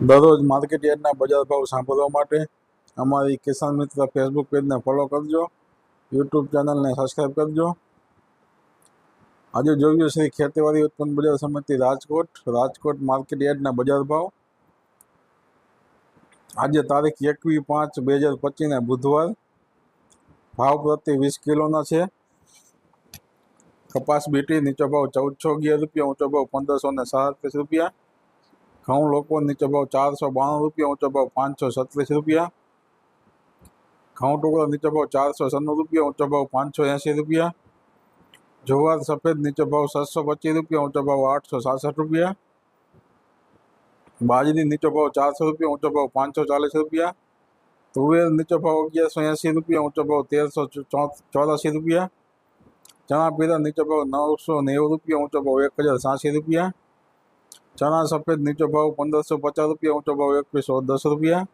દરરોજ માર્કેટ યાર્ડના બજાર ભાવ સાંભળવા માટે અમારી કિસાન મિત્ર ફેસબુક પેજને ફોલો કરજો યુટ્યુબ ચેનલને સબસ્ક્રાઈબ કરજો. આજે જોયું શ્રી ખેતીવાડી ઉત્પન્ન બજાર સમિતિ રાજકોટ રાજકોટ માર્કેટ યાર્ડના બજાર ભાવ. આજે તારીખ એકવીસ પાંચ બે હજાર પચીસને બુધવાર. ભાવ પ્રતિ વીસ કિલોના છે. કપાસ બીટી નીચો ભાવ ચૌદસો અગિયાર રૂપિયા, ઊંચો ભાવ પંદરસો ને સાડત્રીસ રૂપિયા. ઘઉં લોકો નીચો ભાવ ચારસો બાણું રૂપિયા ઊંચો ભાવ પાંચસો છત્રીસ રૂપિયા ઘઉં ટુકડો નીચો ભાવ ચારસો સન્નું રૂપિયા ઊંચો ભાવ પાંચસો એંસી રૂપિયા જુવાર સફેદ નીચો ભાવ છસો પચીસ રૂપિયા ઊંચો ભાવ આઠસો સાસઠ રૂપિયા બાજરી નીચો ભાવ ચારસો રૂપિયા ઊંચો ભાવ પાંચસો ચાલીસ રૂપિયા તુવેર નીચો ભાવ અગિયારસો એંસી રૂપિયા ઊંચો ભાવ તેરસો ચોરાસી રૂપિયા ચણા પીળા નીચો ભાવ નવસો નેવું રૂપિયા ઊંચો ભાવ એક હજાર સાસી રૂપિયા ચણા સફેદ નીચો ભાવ પંદરસો પચાસ રૂપિયા ઊંચો ભાવ એકવીસો દસ રૂપિયા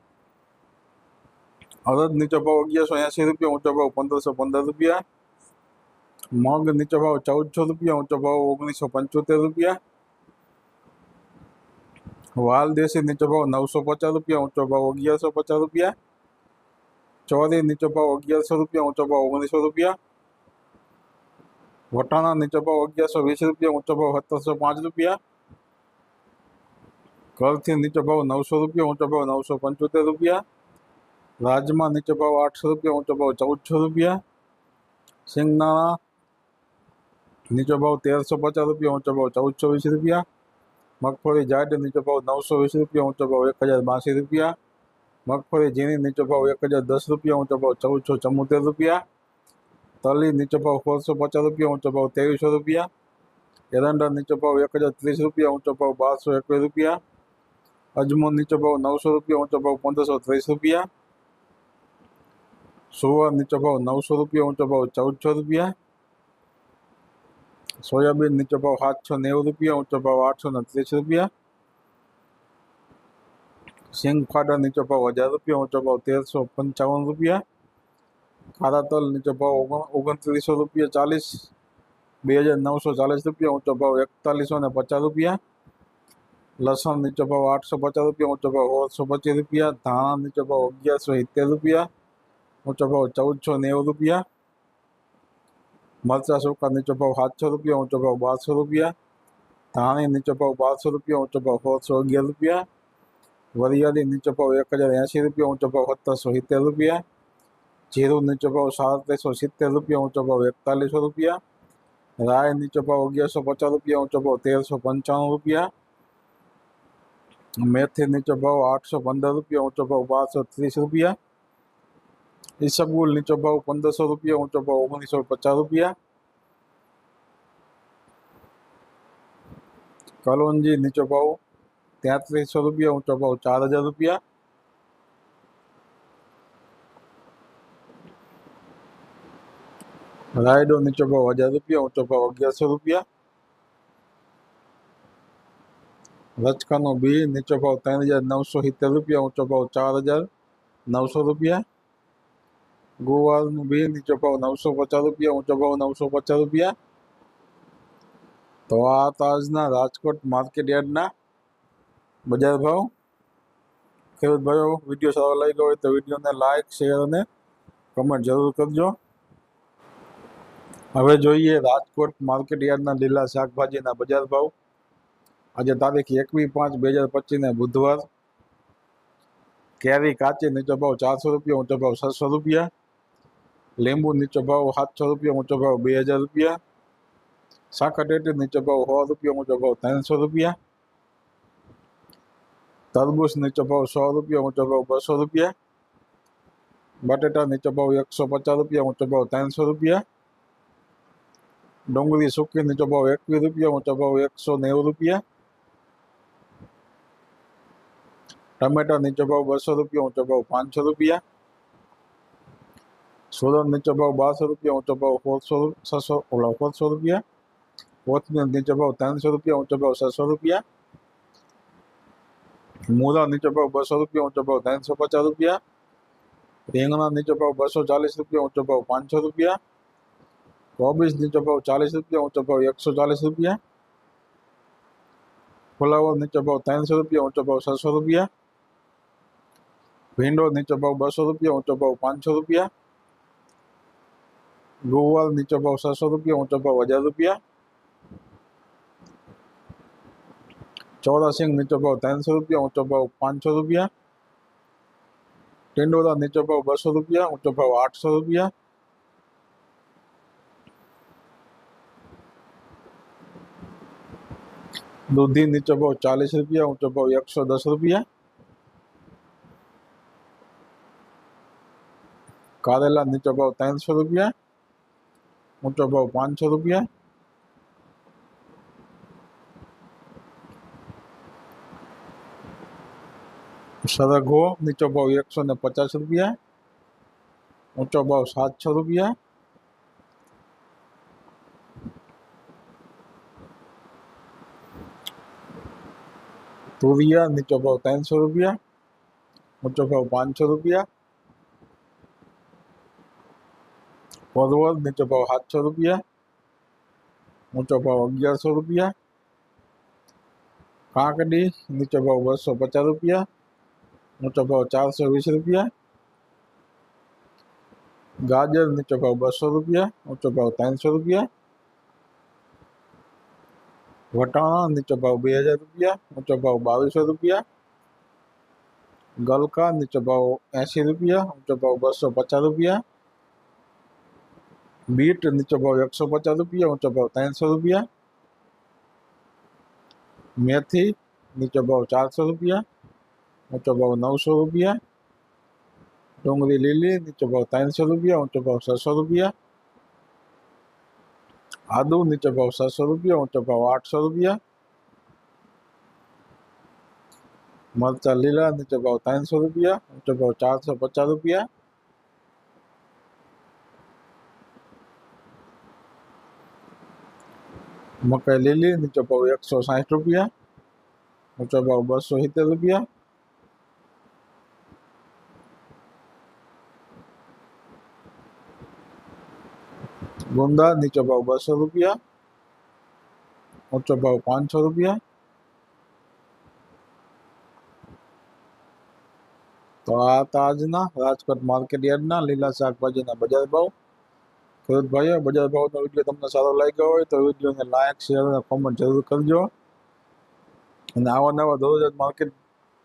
અડદ નીચો ભાવ અગિયારસો એંસી રૂપિયા ઊંચો ભાવ પંદરસો પંદર રૂપિયા મગ નીચો ભાવ ચૌદસો રૂપિયા ઊંચો ભાવ ઓગણીસો પંચોતેર રૂપિયા વાલ દેશી નીચો ભાવ નવસો પચાસ રૂપિયા ઊંચો ભાવ અગિયારસો પચાસ રૂપિયા ચોરી નીચો ભાવ અગિયારસો રૂપિયા ઊંચો ભાવ ઓગણીસો રૂપિયા વટાણા નીચો ભાવ અગિયારસો વીસ રૂપિયા ઊંચો ભાવ સત્તરસો પાંચ રૂપિયા કલથી નીચો ભાવ નવસો રૂપિયા ઊંચો ભાવ નવસો પંચોતેર રૂપિયા રાજમાં નીચો ભાવ આઠસો રૂપિયા ઊંચો ભાવ ચૌદસો રૂપિયા સિંગદાણા નીચો ભાવ તેરસો પચાસ રૂપિયા ઊંચો ભાવ ચૌદસો વીસ રૂપિયા મગફળી જાડ નીચો ભાવ નવસો વીસ રૂપિયા ઊંચો ભાવ એક હજાર બાસી રૂપિયા મગફળી ઝીણી નીચો ભાવ એક હજાર દસ રૂપિયા ઊંચો ભાવ ચૌદસો ચુમ્મોતેર રૂપિયા તલી નીચો ભાવ સોળસો પચાસ રૂપિયા ઊંચો ભાવ ત્રેવીસો રૂપિયા એરંડા નીચો ભાવ એક હજાર ત્રીસ રૂપિયા ઊંચો ભાવ બારસો એકવીસ રૂપિયા અજમો નીચો ભાવ નવસો રૂપિયા ઊંચો ભાવ પંદરસો ત્રીસ રૂપિયા સુવર નીચો ભાવ નવસો રૂપિયા ઊંચો ભાવ ચૌદસો રૂપિયા સોયાબીન નીચો ભાવ સાતસો નેવું રૂપિયા ઊંચો ભાવ આઠસો ને ત્રીસ રૂપિયા સિંગ ફાડા નીચો ભાવ હજાર રૂપિયા ઊંચો ભાવ તેરસો પંચાવન રૂપિયા ખારા તલ નીચો ભાવ ઓગણ ઓગણત્રીસો રૂપિયા ચાલીસ બે હજાર નવસો ચાલીસ રૂપિયા ઊંચો ભાવ એકતાલીસો ને પચાસ રૂપિયા લસણ નીચો ભાવ આઠસો પચાસ રૂપિયા ઊંચો ભાવ સોળસો પચીસ રૂપિયા ધાણા નીચો ભાવ અગિયારસો સિત્તેર રૂપિયા ઊંચો ભાવ ચૌદસો નેવું રૂપિયા મરચા સૂકા નીચો ભાવ સાતસો રૂપિયા ઊંચો ભાવ બારસો રૂપિયા ધાણી નીચો ભાવ બારસો રૂપિયા ઊંચો ભાવ સોળસો અગિયાર રૂપિયા વરિયાળી નીચો ભાવ એક હજાર એંસી રૂપિયા ઊંચો ભાવ સત્તરસો સિત્તેર રૂપિયા જીરું નીચો ભાવ સાડત્રીસો સિત્તેર રૂપિયા ઊંચો ભાવ એકતાલીસો રૂપિયા રાય નીચો ભાવ અગિયારસો પચાસ રૂપિયા ઊંચો ભાવ તેરસો પંચાણું રૂપિયા मेथे नीचो भाव आठ सौ पंद्रह रुपये ऊँचो भाव बारह सौ तीस रुपया। इसबगुल नीचो भाव पंद्रह सौ रुपया ऊँचो भाव उन्नीस सौ पचास रुपया। कलौजी नीचो भाव त्यातरीस सौ रुपया ऊँचो भाव चार हज़ार रुपया। रायडो नीचो भाव हज़ार रुपया ऊँचो भाव अगियार सौ रुपया। રચકાનો બી નીચો ભાવ ત્રણ હજાર નવસો સિત્તેર રૂપિયા, ઊંચો ભાવ ચાર હજાર નવસો રૂપિયા. ગુવારનું બી નીચો ભાવ નવસો પચાસ રૂપિયા, ઊંચો ભાવ નવસો પચાસ રૂપિયા. તો આ તાજના રાજકોટ માર્કેટ યાર્ડના બજાર ભાવ. ખેડૂત ભાઈઓ વીડિયો સારો લાગ્યો હોય તો વિડીયોને લાઈક, શેર અને કમેન્ટ જરૂર કરજો. હવે જોઈએ રાજકોટ માર્કેટ યાર્ડના લીલા શાકભાજીના બજાર ભાવ. આજે તારીખ એકવીસ પાંચ બે હજાર પચીસને બુધવાર કેરી કાચી નીચો ભાવ ચારસો રૂપિયા ઊંચો ભાવ છસો રૂપિયા લીંબુ નીચો ભાવ સાતસો રૂપિયા ઊંચો ભાવ બે હજાર રૂપિયા સાકરટેટી નીચો ભાવ સો રૂપિયા ઊંચો ભાવ ત્રણસો રૂપિયા તરબૂચ નીચો ભાવ સો રૂપિયા ઊંચો ભાવ બસો રૂપિયા બટેટા નીચો ભાવ એકસો પચાસ રૂપિયા ઊંચો ભાવ ત્રણસો રૂપિયા ડુંગળી સૂકી નીચો ભાવ એકવીસ રૂપિયા ઊંચો ભાવ એકસો નેવું રૂપિયા ટમેટા નીચો ભાવ બસો રૂપિયા ઊંચો ભાવ પાંચસો રૂપિયા સોલર નીચો ભાવ બારસો રૂપિયા ઊંચો ભાવ સોળસો છસો ઓલા સોળસો રૂપિયા કોથમીર નીચો ભાવ ત્રણસો રૂપિયા ઊંચો ભાવ છસો રૂપિયા મૂળા નીચો ભાવ બસો રૂપિયા ઊંચો ભાવ ત્રણસો પચાસ રૂપિયા રીંગણા નીચો ભાવ બસો ચાલીસ રૂપિયા ઊંચો ભાવ પાંચસો રૂપિયા કોબીજ નીચો ભાવ ચાલીસ રૂપિયા ઊંચો ભાવ એકસો ચાલીસ રૂપિયા ફુલાવર નીચો ભાવ ત્રણસો રૂપિયા ઊંચો ભાવ છસો રૂપિયા ભીંડો નીચો ભાવ બસો રૂપિયા ઊંચો ભાવ પાંચસો રૂપિયા ગુવાર નીચો ભાવ છસો રૂપિયા ઊંચો ભાવ હજાર રૂપિયા ચોરાસિંગ નીચો ભાવ ત્રણસો રૂપિયા ઊંચો ભાવ પાંચસો રૂપિયા ટિંડોરા નીચો ભાવ બસો રૂપિયા ઊંચો ભાવ આઠસો રૂપિયા દૂધી નીચો ભાવ ચાલીસ રૂપિયા ઊંચો ભાવ એકસો દસ રૂપિયા કારેલા નીચો ભાવ ત્રણસો રૂપિયા ઊંચો ભાવ પાંચસો રૂપિયા સરગવો નીચો ભાવ એકસો ને પચાસ રૂપિયા ઊંચો ભાવ સાતસો રૂપિયા તુરિયા નીચો ભાવ ત્રણસો રૂપિયા ઊંચો ભાવ પાંચસો રૂપિયા પરવળ નીચો ભાવ સાતસો રૂપિયા ઊંચો ભાવ અગિયારસો રૂપિયા કાકડી નીચો ભાવ બસો પચાસ રૂપિયા ઊંચો ભાવ ચારસો વીસ રૂપિયા ગાજર નીચો ભાવ બસો રૂપિયા ઊંચો ભાવ ત્રણસો રૂપિયા વટાણા નીચો ભાવ બે હજાર રૂપિયા ઊંચો ભાવ બાવીસો રૂપિયા ગલકા નીચો ભાવ એંસી રૂપિયા ઊંચો ભાવ બસો પચાસ રૂપિયા બીટ નીચો ભાવ એકસો પચાસ રૂપિયા ઊંચો ભાવ ત્રણસો રૂપિયા મેથી નીચો ભાવ ચારસો રૂપિયા ઊંચો ભાવ નવસો રૂપિયા ડુંગળી લીલી નીચો ભાવ ત્રણસો રૂપિયા ઊંચો ભાવ છસો રૂપિયા આદુ નીચો ભાવ છસો રૂપિયા ઊંચો ભાવ આઠસો રૂપિયા મરચા લીલા નીચો ભાવ ત્રણસો રૂપિયા ઊંચો ભાવ ચારસો પચાસ રૂપિયા મકાઈ લીલી નીચો ભાવ એકસો સાઠ રૂપિયા ઊંચો ભાવ બસો સિત્તેર રૂપિયા ગુંદા નીચો ભાવ બસો રૂપિયા ઊંચો ભાવ પાંચસો રૂપિયા તો આ હતા આજના રાજકોટ માર્કેટ યાર્ડના લીલા શાકભાજીના બજાર ભાવ ખેડૂત ભાઈઓ બજાર ભાવનો વીડિયો તમને સારો લાગ્યો હોય તો વિડીયોને લાઇક શેર અને કોમેન્ટ જરૂર કરજો. અને આવા નવા દરરોજ માર્કેટ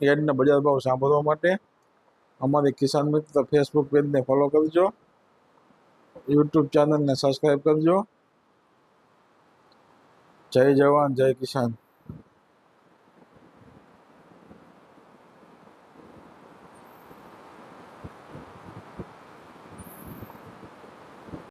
યાર્ડના બજાર ભાવ સાંભળવા માટે અમારી કિસાન મિત્ર ફેસબુક પેજને ફોલો કરજો. યુટ્યુબ ચેનલને સબસ્ક્રાઈબ કરજો. જય જવાન, જય કિસાન.